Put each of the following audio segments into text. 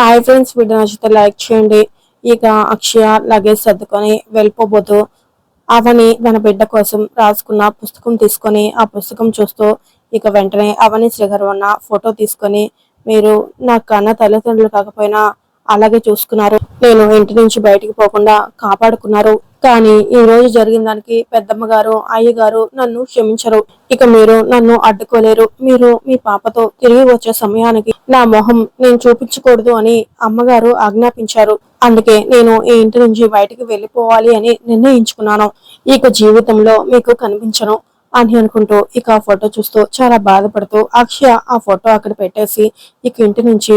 Hi friends video నచ్చితే like చేయండి. ఇక అక్షయ లగేజ్ సర్దుకొని వెళ్ళిపోబోతూ అవని తన బిడ్డ కోసం రాసుకున్న పుస్తకం తీసుకొని ఆ పుస్తకం చూస్తూ ఇక వెంటనే అవని శ్రీగారు ఉన్న ఫోటో తీసుకొని మీరు నా కన్న తల్లిదండ్రులు కాకపోయినా అలాగే చూసుకున్నారు. నేను ఇంటి నుంచి బయటికి పోకుండా కాపాడుకున్నారు. కానీ ఈ రోజు జరిగిన దానికి పెద్దమ్మ గారు అయ్యగారు నన్ను క్షమించరు. ఇక మీరు నన్ను అడ్డుకోలేరు. మీరు మీ పాపతో తిరిగి వచ్చే సమయానికి నా మొహం నేను చూపించకూడదు అని అమ్మగారు ఆజ్ఞాపించారు. అందుకే నేను ఈ ఇంటి నుంచి బయటికి వెళ్ళిపోవాలి అని నిర్ణయించుకున్నాను. ఇక జీవితంలో మీకు కనిపించను అని అనుకుంటూ ఇక ఆ ఫోటో చూస్తూ చాలా బాధపడుతూ అక్షయ ఆ ఫోటో అక్కడ పెట్టేసి ఇక ఇంటి నుంచి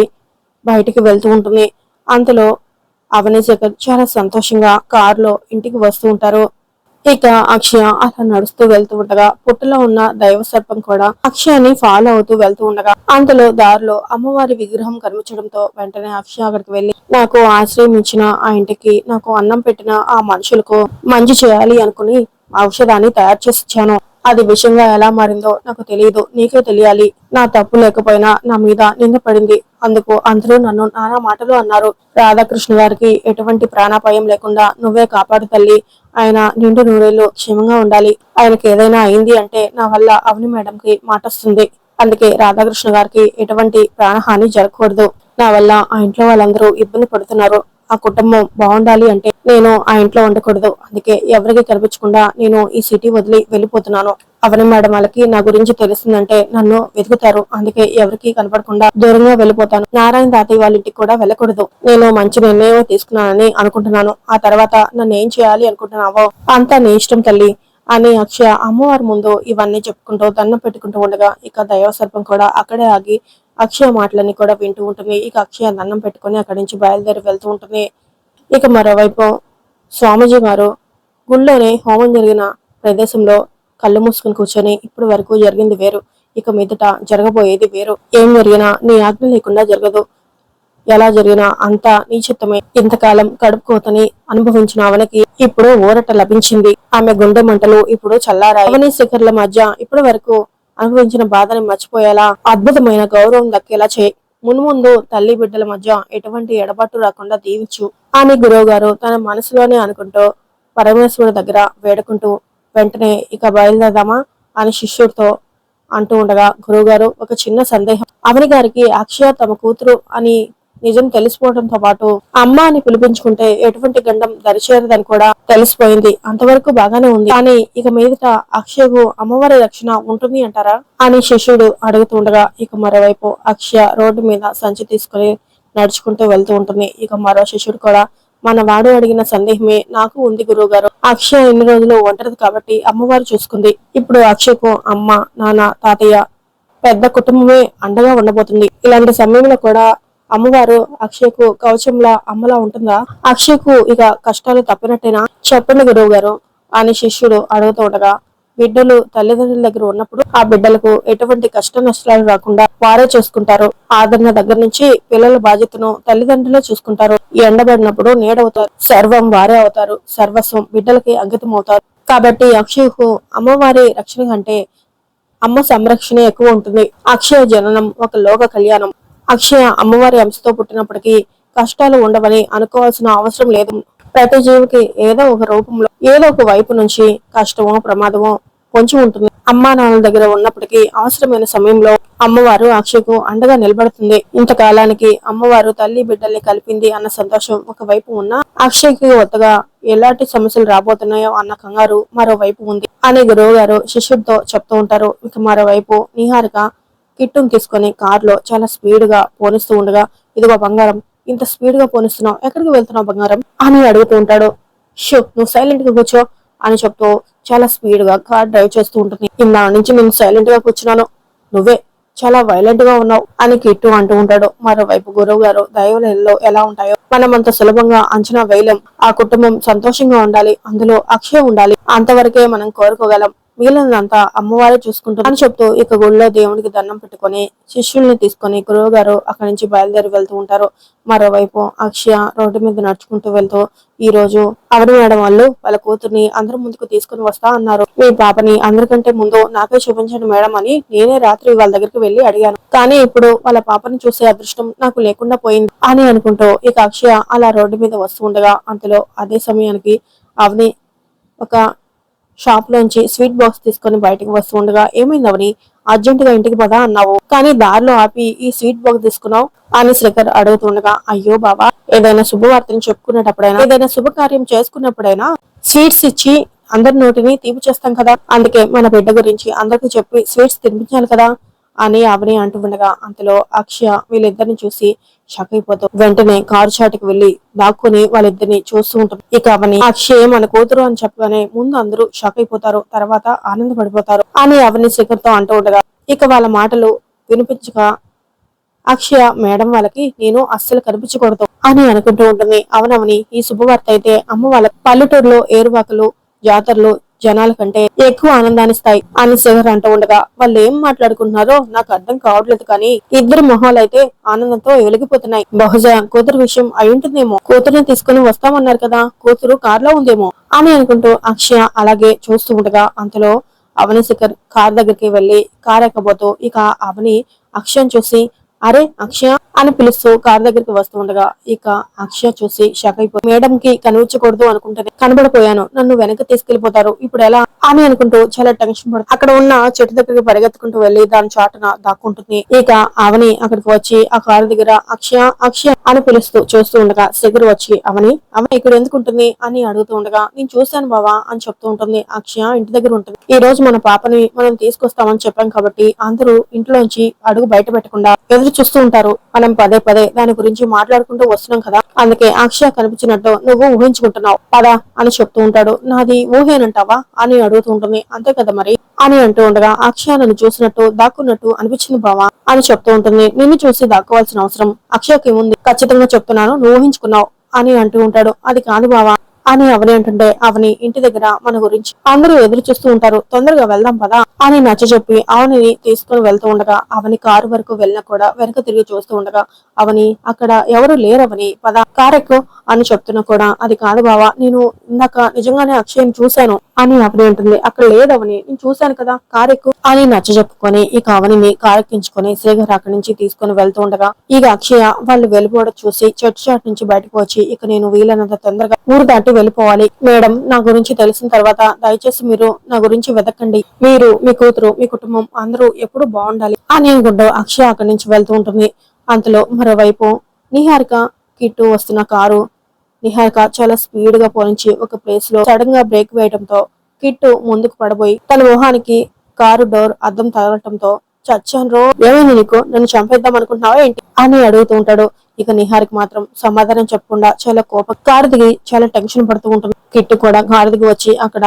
బయటికి వెళ్తూ ఉంటుంది. అంతలో అవని శేఖర్ చాలా సంతోషంగా కారులో ఇంటికి వస్తూ ఉంటారు. ఇక అక్షయ అలా నడుస్తూ వెళ్తూ ఉండగా పుట్టలో ఉన్న దైవ సర్పం కూడా అక్షయాన్ని ఫాలో అవుతూ వెళ్తూ ఉండగా అంతలో దారిలో అమ్మవారి విగ్రహం కనిపించడంతో వెంటనే అక్షయ అక్కడికి వెళ్ళి నాకు ఆశ్రయం ఇచ్చిన ఆ ఇంటికి నాకు అన్నం పెట్టిన ఆ మనుషులకు మంచి చేయాలి అనుకుని ఔషధాన్ని తయారు చేసి ఇచ్చాను. అది విషయంగా ఎలా మారిందో నాకు తెలియదు నీకే తెలియాలి. నా తప్పు లేకపోయినా నా మీద నింద పడింది. అందుకు అందరూ నన్ను నానా మాటలు అన్నారు. రాధాకృష్ణ గారికి ఎటువంటి ప్రాణాపాయం లేకుండా నువ్వే కాపాడు తల్లి. ఆయన నిండు నూరేళ్ళు క్షేమంగా ఉండాలి. ఆయనకి ఏదైనా అయింది అంటే నా వల్ల అవని మేడంకి మాటొస్తుంది. అందుకే రాధాకృష్ణ గారికి ఎటువంటి ప్రాణహాని జరగకూడదు. నా వల్ల ఆ ఇంట్లో వాళ్ళందరూ ఇబ్బంది పడుతున్నారు. ఆ కుటుంబం బాగుండాలి అంటే నేను ఆ ఇంట్లో ఉండకూడదు. అందుకే ఎవరికి కనిపించకుండా నేను ఈ సిటీ వదిలి వెళ్ళిపోతున్నాను. అవని మేడం వాళ్ళకి నా గురించి తెలిసిందంటే నన్ను వెతుకుతారు. అందుకే ఎవరికి కనపడకుండా దూరంగా వెళ్ళిపోతాను. నారాయణ తాతయ్య వాళ్ళ ఇంటికి కూడా వెళ్ళకూడదు. నేను మంచి నిర్ణయం తీసుకున్నానని అనుకుంటున్నాను. ఆ తర్వాత నన్ను ఏం చేయాలి అనుకుంటున్నావో అంతా నీ ఇష్టం తల్లి అని అక్షయ అమ్మవారి ముందు ఇవన్నీ చెప్పుకుంటూ దండం పెట్టుకుంటూ ఉండగా ఇక దైవ సర్పం కూడా అక్కడే ఆగి అక్షయ మాటలన్నీ కూడా వింటూ ఉంటుంది ఇక అక్షయ దండం పెట్టుకొని అక్కడి నుంచి బయలుదేరి వెళ్తూ ఉంటుంది ఇక మరోవైపు స్వామీజీ గారు గుళ్ళోనే హోమం జరిగిన ప్రదేశంలో కళ్ళు మూసుకుని కూర్చొని ఇప్పటి వరకు జరిగింది వేరు. ఇక మీదట జరగబోయేది వేరు. ఏం జరిగినా నీ ఆజ్ఞ లేకుండా జరగదు. ఎలా జరిగినా అంతా నీ చిత్తమే. ఇంతకాలం కడుపు కోతని అనుభవించిన అవనికి ఇప్పుడు ఊరట లభించింది. ఆమె గుండె మంటలు ఇప్పుడు చల్లారాయి. అవని శిఖర్ల మధ్య ఇప్పటి వరకు అనుభవించిన బాధని మర్చిపోయేలా అద్భుతమైన గౌరవం దక్కేలా చేయి. మున్ముందు తల్లి బిడ్డల మధ్య ఎటువంటి ఎడబాటు రాకుండా దీవించు. అని గురువు గారు తన మనసులోనే అనుకుంటూ పరమేశ్వరుడు దగ్గర వేడుకుంటూ వెంటనే ఇక బయలుదేరదామా అని శిష్యుడితో అంటూ ఉండగా గురువుగారు ఒక చిన్న సందేహం. అవని గారికి అక్షయ తమ కూతురు అని నిజం తెలిసిపోవడంతో పాటు అమ్మ అని పిలిపించుకుంటే ఎటువంటి గండం దరిచేరదని కూడా తెలిసిపోయింది. అంతవరకు బాగానే ఉంది. కానీ ఇక మీదట అక్షయకు అమ్మవారి రక్షణ ఉంటుంది అంటారా? అని శిష్యుడు అడుగుతుండగా ఇక మరోవైపు అక్షయ రోడ్డు మీద సంచి తీసుకుని నడుచుకుంటూ వెళ్తూ ఉంటుంది. ఇక మరో శిష్యుడు కూడా మన వాడు అడిగిన సందేహమే నాకు ఉంది గురువు గారు అక్షయ ఎన్ని రోజులు ఒంటరిది కాబట్టి అమ్మవారు చూసుకుంది. ఇప్పుడు అక్షయకు అమ్మ నాన్న తాతయ్య పెద్ద కుటుంబమే అండగా ఉండబోతుంది. ఇలాంటి సమయంలో కూడా అమ్మవారు అక్షయ్కు కవచంలా అమ్మలా ఉంటుందా? అక్షయ్కు ఇక కష్టాలు తప్పినట్టేనా? చెప్పండి గురువు గారు. అని శిష్యుడు అడుగుతూ ఉండగా బిడ్డలు తల్లిదండ్రుల దగ్గర ఉన్నప్పుడు ఆ బిడ్డలకు ఎటువంటి కష్ట నష్టాలు రాకుండా వారే చూసుకుంటారు. ఆదరణ దగ్గర నుంచి పిల్లల బాధ్యతను తల్లిదండ్రులే చూసుకుంటారు. ఎండబడినప్పుడు నీడవుతారు. సర్వం వారే అవుతారు. సర్వస్వం బిడ్డలకి అంకితం అవుతారు కాబట్టి అక్షయ్కు అమ్మవారి రక్షణ కంటే అమ్మ సంరక్షణ ఎక్కువ ఉంటుంది. అక్షయ జననం ఒక లోక కళ్యాణం. అక్షయ అమ్మవారి అంశతో పుట్టినప్పటికీ కష్టాలు ఉండవని అనుకోవాల్సిన అవసరం లేదు. ప్రతి జీవికి ఏదో ఒక రూపంలో ఏదో ఒక వైపు నుంచి కష్టమో ప్రమాదమో పొంచి ఉంటుంది. అమ్మా నాన్నల దగ్గర ఉన్నప్పటికీ అవసరమైన సమయంలో అమ్మవారు అక్షయకు అండగా నిలబడుతుంది. ఇంతకాలానికి అమ్మవారు తల్లి బిడ్డల్ని కలిపింది అన్న సంతోషం ఒకవైపు ఉన్నా అక్షయ్కి కొత్తగా ఎలాంటి సమస్యలు రాబోతున్నాయో అన్న కంగారు మరోవైపు ఉంది. అనే గురువు గారు శిష్యుడితో చెప్తూ ఉంటారు. ఇక మరోవైపు నిహారిక కిట్టును తీసుకొని కారులో చాలా స్పీడ్గా పోనిస్తూ ఉండగా ఇదిగో బంగారం ఇంత స్పీడ్గా పోనిస్తున్నావు ఎక్కడికి వెళ్తున్నావు బంగారం? అని అడుగుతూ ఉంటాడు. షో నువ్వు సైలెంట్గా కూర్చో అని చెప్తూ చాలా స్పీడ్గా కార్ డ్రైవ్ చేస్తూ ఉంటుంది. ఇందా నుంచి నేను సైలెంట్గా కూర్చున్నాను. నువ్వే చాలా వైలెంట్గా ఉన్నావు అని కిట్టు అంటూ ఉంటాడు. మరోవైపు గురువు గారు దైవలలో ఎలా ఉంటాయో? మనం అంత సులభంగా అంచనా వేయలేం. ఆ కుటుంబం సంతోషంగా ఉండాలి. అందులో అక్షయ ఉండాలి. అంతవరకే మనం కోరుకోగలం. మిగిలినదంతా అమ్మవారే చూసుకుంటారు అని చెప్తూ ఇక గుళ్ళో దేవునికి దండం పెట్టుకొని శిష్యుల్ని తీసుకొని గురువు గారు అక్కడి నుంచి బయలుదేరి వెళ్తూ ఉంటారు. మరోవైపు అక్షయ రోడ్డు మీద నడుచుకుంటూ వెళ్తూ ఈ రోజు అవడి మేడం వాళ్ళు వాళ్ళ కూతుర్ని అందరి ముందుకు తీసుకుని వస్తా అన్నారు. మీ పాపని అందరికంటే ముందు నాకే చూపించండి మేడం అని నేనే రాత్రి వాళ్ళ దగ్గరికి వెళ్ళి అడిగాను. కానీ ఇప్పుడు వాళ్ళ పాపని చూసే అదృష్టం నాకు లేకుండా పోయింది అని అనుకుంటూ ఇక అక్షయ అలా రోడ్డు మీద వస్తూ ఉండగా అంతలో అదే సమయానికి అవని ఒక షాప్ లోంచి స్వీట్ బాక్స్ తీసుకొని బయటకు వస్తూ ఉండగా ఏమైంది అర్జెంట్గా ఇంటికి పదా? అన్నావు. కానీ దారిలో ఆపి ఈ స్వీట్ బాక్స్ తీసుకున్నావు? అని శ్రీకర్ అడుగుతుండగా అయ్యో బాబా ఏదైనా శుభవార్తను చెప్పుకునేటప్పుడైనా ఏదైనా శుభకార్యం చేసుకున్నప్పుడైనా స్వీట్స్ ఇచ్చి అందరి నోటిని తీపి చేస్తాం కదా. అందుకే మన బిడ్డ గురించి అందరికి చెప్పి స్వీట్స్ తినిపించాలి కదా అని అవని అంటూ ఉండగా అంతలో అక్షయ వీళ్ళిద్దరిని చూసి షాక్ అయిపోతాం వెంటనే కారు చాటుకు వెళ్ళి దాక్కుని వాళ్ళిద్దరిని చూస్తూ ఉంటారు ఇక అవని అక్షయ మన కూతురు అని చెప్పగానే ముందు అందరూ షాక్ అయిపోతారు తర్వాత ఆనందపడిపోతారు. అని అవని శిఖర్తో అంటూ ఉండగా ఇక వాళ్ళ మాటలు వినిపించక అక్షయ మేడం వాళ్ళకి నేను అస్సలు కనిపించకూడదు అని అనుకుంటూ ఉంటుంది. అవనవని ఈ శుభవార్త అయితే అమ్మ వాళ్ళ పల్లెటూరులో ఏరువాకలు జాతరలు జనాల కంటే ఎక్కువ ఆనందాన్నిస్తాయి. అని శిఖర్ అంటూ ఉండగా వాళ్ళు ఏం మాట్లాడుకుంటున్నారో నాకు అర్థం కావట్లేదు కానీ ఇద్దరు మొహాలు అయితే ఆనందంతో వెలిగిపోతున్నాయి. బహుశా కూతురు విషయం అయింటుందేమో కూతురుని తీసుకుని వస్తామన్నారు కదా కూతురు కార్లో ఉందేమో అని అనుకుంటూ అక్షయ అలాగే చూస్తూ ఉండగా అంతలో అవని శిఖర్ కార్ దగ్గరికి వెళ్ళి కార్ ఎక్కబోతూ ఇక అవని అక్షయం చూసి అరే అక్షయ అని పిలుస్తూ కార్ దగ్గరికి వస్తుండగా ఇక అక్షయ చూసి షాక్ అయిపోయి మేడం కి కనిపించకూడదు అనుకుంటే కనబడిపోయాను. నన్ను వెనక్కి తీసుకెళ్ళిపోతారు ఇప్పుడు ఎలా? అని అనుకుంటూ చాలా టెన్షన్ పడుతుంది అక్కడ ఉన్న చెట్టు దగ్గరికి పరిగెత్తుకుంటూ వెళ్ళి దాని చాటున దాక్కుంటుంది. ఇక అవని అక్కడికి వచ్చి ఆ కారు దగ్గర అక్షయ అక్షయ అని పిలుస్తూ చూస్తూ ఉండగా శిఖర్ వచ్చి అవని అవని ఇక్కడ ఎందుకు ఉంటుంది? అని అడుగుతూ ఉండగా నేను చూశాను బావా అని చెప్తూ ఉంటుంది. అక్షయ ఇంటి దగ్గర ఉంటుంది. ఈ రోజు మన పాపని మనం తీసుకొస్తామని చెప్పాం కాబట్టి అందరూ ఇంట్లోంచి అడుగు బయట పెట్టకుండా ఎదురు చూస్తూ ఉంటారు. మనం పదే పదే దాని గురించి మాట్లాడుకుంటూ వస్తున్నాం కదా. అందుకే అక్షయ కనిపించినట్టు నువ్వు ఊహించుకుంటున్నావు. పదా అని చెప్తూ ఉంటాడు. నాది ఊహేనంటావా? అని అడుగుతూ ఉంటుంది. అంతే కదా మరి? అని అంటూ ఉండగా అక్షయ నన్ను చూసినట్టు దాక్కున్నట్టు అనిపించింది బావా అని చెప్తూ ఉంటుంది. నిన్ను చూసి దాక్కోవాల్సిన అవసరం అక్షయకి ఉంది. ఖచ్చితంగా చెప్తున్నాను. నువ్వు ఊహించుకున్నావు. అని అంటూ ఉంటాడు. అది కాదు బావా. అని అవని అంటుంటే అవని ఇంటి దగ్గర మన గురించి అందరూ ఎదురు చూస్తూ ఉంటారు. తొందరగా వెళ్దాం పదా అని నచ్చ చెప్పి అవనిని తీసుకుని వెళ్తూ ఉండగా అవని కారు వరకు వెళ్ళినా కూడా వెనక తిరిగి చూస్తూ ఉండగా అవని అక్కడ ఎవరు లేరవని పదా కారెక్కు అని చెప్తున్నా కూడా అది కాదు బావా నేను ఇందాక నిజంగానే అక్షయం చూశాను. అని అవని అంటుంది అక్కడ లేదవని నేను చూశాను కదా కారెక్కు అని నచ్చ చెప్పుకొని ఇక అవనిని కారెక్కించుకొని శ్రీగర్ అక్కడి నుంచి తీసుకొని వెళ్తూ ఉండగా ఇక అక్షయ వాళ్ళు వెళ్ళిపోవడం చూసి చర్చ్ చాట్ నుంచి బయటకు వచ్చి ఇక నేను వీలైనంత తొందరగా ఊరు దాటి వెళ్ళిపోవాలి. మేడం నా గురించి తెలిసిన తర్వాత దయచేసి మీరు నా గురించి వెతకండి. మీరు మీ కూతురు మీ కుటుంబం అందరూ ఎప్పుడు బాగుండాలి అని అనుకుంటూ అక్షయ అక్కడి నుంచి వెళ్తూ ఉంటుంది. అంతలో మరోవైపు నిహారిక కిట్టు వస్తున్న కారు నిహారిక చాలా స్పీడ్గా పోనించి ఒక ప్లేస్లో సడన్గా బ్రేక్ వేయడంతో కిట్టు ముందుకు పడబోయి తన మొహానికి కారు డోర్ అద్దం తగలటంతో చచ్చాను రో ఏమైంది నీకు? నన్ను చంపేద్దాం అనుకుంటున్నావా ఏంటి? అని అడుగుతూ ఉంటాడు. ఇక నిహారికి మాత్రం సమాధానం చెప్పకుండా చాలా కోపం కారు దిగి చాలా టెన్షన్ పడుతూ ఉంటుంది. కిట్టు కూడా కారు దిగి వచ్చి అక్కడ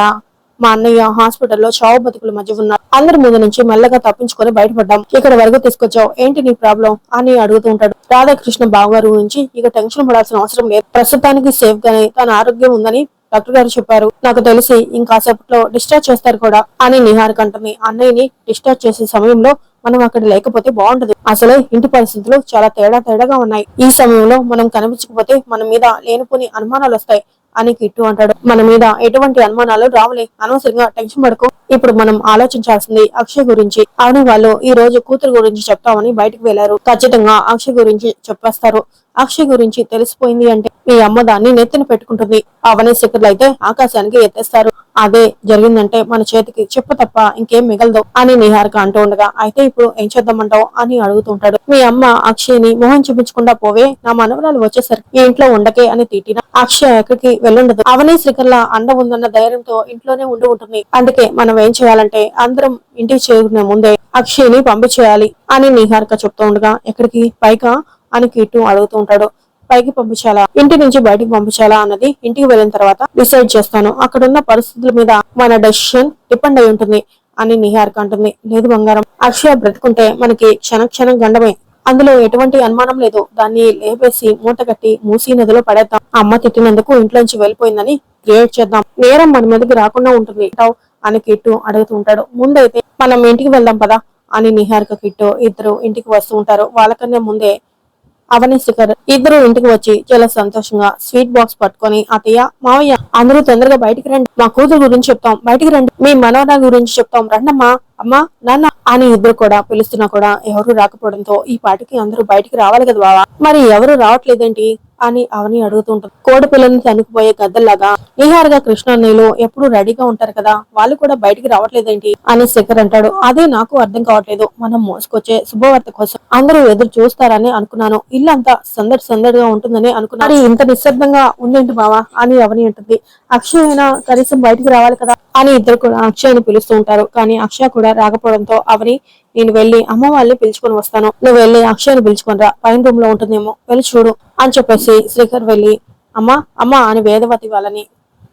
మా అన్నయ్య హాస్పిటల్లో చావు బతుకుల మధ్య ఉన్నారు. అందరి ముందు నుంచి మెల్లగా తప్పించుకొని బయటపడ్డాం. ఇక్కడ వరకు తీసుకొచ్చావు. ఏంటి నీ ప్రాబ్లం? అని అడుగుతూ ఉంటాడు. రాధాకృష్ణ బావగారు గురించి ఇక టెన్షన్ పడాల్సిన అవసరం లేదు. ప్రస్తుతానికి సేఫ్ గానే తన ఆరోగ్యం ఉందని డాక్టర్ గారు చెప్పారు. నాకు తెలిసి ఇంకాసేపట్లో డిశ్చార్జ్ చేస్తారు కూడా అని నిహారిక అంటుంది. అన్నయ్యని డిశ్చార్జ్ చేసే సమయంలో మనం అక్కడ లేకపోతే బాగుంటది అసలే ఇంటి పరిస్థితులు చాలా తేడా తేడాగా ఉన్నాయి. ఈ సమయంలో మనం కనిపించకపోతే మన మీద లేనిపోని అనుమానాలు వస్తాయి. అని కిట్టు అంటాడు. మన మీద ఎటువంటి అనుమానాలు రావులే. అనవసరంగా టెన్షన్ పడుకో. ఇప్పుడు మనం ఆలోచించాల్సింది అక్షయ్ గురించి. అవును వాళ్ళు ఈ రోజు కూతురు గురించి చెప్తామని బయటకు వెళ్ళారు ఖచ్చితంగా అక్షయ్ గురించి చెప్పేస్తారు. అక్షయ్ గురించి తెలిసిపోయింది అంటే మీ అమ్మ దాన్ని నెత్తిన పెట్టుకుంటుంది. అవని శిఖర్లు అయితే ఆకాశానికి ఎత్తేస్తారు. అదే జరిగిందంటే మన చేతికి చెప్పు తప్ప ఇంకేం మిగలదు అని నిహారిక అంటూ ఉండగా అయితే ఇప్పుడు ఏం చేద్దామంటావు? అని అడుగుతుంటాడు మీ అమ్మ అక్షయ్ని మొహం చూపించకుండా పోవే నా మనవరాలు వచ్చేసరికి ఈ ఇంట్లో ఉండకే అని తిట్టిన అక్షయ్ ఎక్కడికి వెళ్ళుండదు. అవనే శ్రీకర్ల అండ ఉందన్న ధైర్యంతో ఇంట్లోనే ఉండి ఉంటుంది. అందుకే మనం ఏం చేయాలంటే అందరం ఇంటికి చేరుకునే ముందే అక్షయ్ని పంపించేయాలి అని నిహారిక చెప్తూ ఉండగా ఎక్కడికి? పైగా అని కిట్టు అడుగుతూ ఉంటాడు. పైకి పంపించాలా? ఇంటి నుంచి బయటికి పంపించాలా అన్నది ఇంటికి వెళ్ళిన తర్వాత డిసైడ్ చేస్తాను. అక్కడున్న పరిస్థితుల మీద మన డెసిషన్ డిపెండ్ అయి ఉంటుంది అని నిహారిక అంటుంది. లేదు బంగారం అక్షయ బ్రతుకుంటే మనకి క్షణ క్షణం గండమే. అందులో ఎటువంటి అనుమానం లేదు. దాన్ని లేపేసి మూట కట్టి మూసీ నదిలో పడేద్దాం. అమ్మ తిట్టినందుకు ఇంట్లోంచి వెళ్ళిపోయిందని క్రియేట్ చేద్దాం. నేరం మన మీదకి రాకుండా ఉంటుంది. అని కిట్టు అడుగుతూ ఉంటాడు. ముందైతే మనం ఇంటికి వెళ్దాం పదా అని నిహారిక కిట్టు ఇద్దరు ఇంటికి వస్తూ ఉంటారు. వాళ్ళకన్నా ముందే అవని శిఖర్ ఇద్దరు ఇంటికి వచ్చి చాలా సంతోషంగా స్వీట్ బాక్స్ పట్టుకొని అతయ్య మావయ్య అందరూ తొందరగా బయటికి రండి. మా కూతురు గురించి చెప్తాం. బయటికి రండి. మీ మనవరాల గురించి చెప్తాం. రండమ్మా అమ్మా నాన్న అని ఇద్దరు కూడా పిలుస్తున్నా కూడా ఎవరు రాకపోవడంతో ఈ పాటికి అందరూ బయటికి రావాలి కదా బావా? మరి ఎవరు రావట్లేదేంటి? అని అవని అడుగుతుంటారు కోడి పిల్లల్ని తనుకుపోయే గద్దల్లాగా నిహారుగా కృష్ణన్నయ్యలు ఎప్పుడు రెడీగా ఉంటారు కదా వాళ్ళు కూడా బయటికి రావట్లేదేంటి? అని శేఖర్ అంటాడు. అదే నాకు అర్థం కావట్లేదు. మనం మోసుకొచ్చే శుభవార్త కోసం అందరూ ఎదురు చూస్తారని అనుకున్నాను. ఇల్లంతా సందడి సందడిగా ఉంటుందని అనుకున్నాను. ఇంత నిశ్శబ్దంగా ఉందేంటి బావా? అని అవని అంటుంది. అక్షయ్ అయినా కనీసం బయటికి రావాలి కదా. అని ఇద్దరు కూడా అక్షయ్ని పిలుస్తూ ఉంటారు. కానీ అక్షయ్ కూడా రాకపోవడంతో అవని నేను వెళ్ళి అమ్మ వాళ్ళని పిలుచుకొని వస్తాను. నువ్వు వెళ్ళి అక్షయ్ని పిలుచుకొని రా. పైన రూమ్లో ఉంటుందేమో. వెళ్ళి చూడు అని చెప్పేసి శ్రీకర్ వెళ్ళి అమ్మ అమ్మ అని వేదవతి వాళ్ళని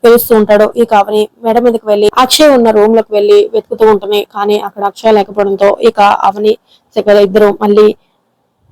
పిలుస్తూ ఉంటాడు. ఇక అవని మెడ మీదకి వెళ్ళి అక్షయ్ ఉన్న రూమ్లోకి వెళ్ళి వెతుకుతూ ఉంటుంది. కానీ అక్కడ అక్షయ్ లేకపోవడంతో ఇక అవని శేఖర్ ఇద్దరు మళ్ళీ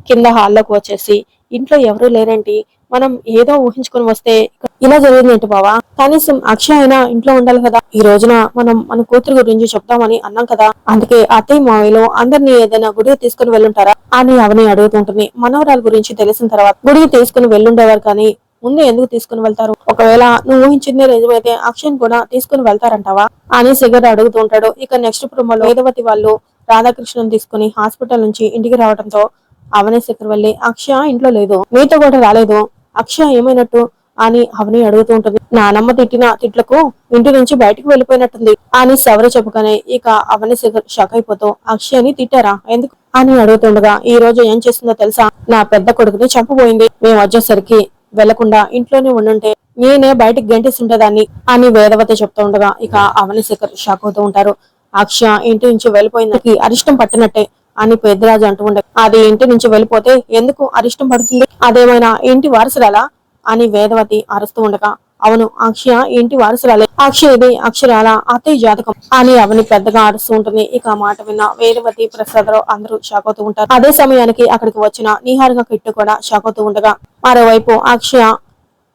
కింద హాల్లోకి వచ్చేసి ఇంట్లో ఎవరూ లేరేంటి? మనం ఏదో ఊహించుకొని వస్తే ఇలా జరిగింది ఏంటి బావా? కనీసం అక్షయ్ అయినా ఇంట్లో ఉండాలి కదా. ఈ రోజున మనం మన కూతురు గురించి చెప్తామని అన్నాం కదా. అందుకే అత్తయ్య మావయ్యలో అందరినీ ఏదైనా గుడికి తీసుకుని వెళ్ళుంటారా అని అవని అడుగుతుంటుంది. మనవరాల గురించి తెలిసిన తర్వాత గుడికి తీసుకుని వెళ్ళుండేవారు కానీ ముందు ఎందుకు తీసుకుని వెళ్తారు? ఒకవేళ నువ్వు ఊహించిందే నిజమైతే అక్షయ్ కూడా తీసుకుని వెళ్తారంటావా? అని సిగర్ అడుగుతుంటాడు ఇక నెక్స్ట్ ప్రోమోలో వేదవతి వాళ్ళు రాధాకృష్ణను తీసుకుని హాస్పిటల్ నుంచి ఇంటికి రావడంతో అవనే శిఖర్ వెళ్ళి అక్షయ ఇంట్లో లేదు. మీతో కూడా రాలేదు. అక్షయ ఏమైనట్టు? అని అవని అడుగుతూ ఉంటుంది. నానమ్మ తిట్టిన తిట్లకు ఇంటి నుంచి బయటకు వెళ్ళిపోయినట్టుంది. అని సవర చెప్పుకనే ఇక అవని షాక్ అయిపోతూ అక్షయని తిట్టారా? ఎందుకు? అని అడుగుతుండగా ఈ రోజు ఏం చేస్తుందో తెలుసా? నా పెద్ద కొడుకుని చంపబోయింది. మేము వచ్చేసరికి వెళ్ళకుండా ఇంట్లోనే ఉండుంటే నేనే బయటకు గంటేస్తుంటేదాన్ని అని వేదవతి చెప్తూ ఉండగా ఇక అవని శేఖర్ షాక్ అవుతూ ఉంటారు. అక్షయ ఇంటి నుంచి వెళ్ళిపోయింది అరిష్టం పట్టినట్టే అని పెద్దరాజు అంటూ ఉండే అది ఇంటి నుంచి వెళ్ళిపోతే ఎందుకు అరిష్టం పడుతుంది? అదేమైనా ఇంటి వారసురాలా? అని వేదవతి అరుస్తూ ఉండగా అవును అక్షయ ఇంటి వారసురాలే. అక్షయది అక్షరాల అత్తయ్య జాతకం. అని అవని పెద్దగా అరుస్తూ ఉంటుంది. ఇక మాట విన్న వేదవతి ప్రసాదరావు అందరూ షాక్ అవుతూ ఉంటారు. అదే సమయానికి అక్కడికి వచ్చిన నిహారిక కిట్టు కూడా షాక్ అవుతూ ఉండగా మరోవైపు అక్షయ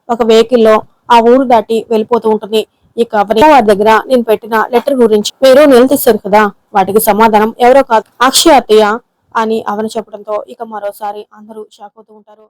ఒక వెహికల్లో ఆ ఊరు దాటి వెళ్ళిపోతూ ఉంటుంది. ఇక వారి దగ్గర నేను పెట్టిన లెటర్ గురించి మీరు నిలదీశారు కదా. వాటికి సమాధానం ఎవరో కాదు. అక్షయ అత్తయ్య అని అవని చెప్పడంతో ఇక మరోసారి అందరూ షాక్ అవుతూ ఉంటారు.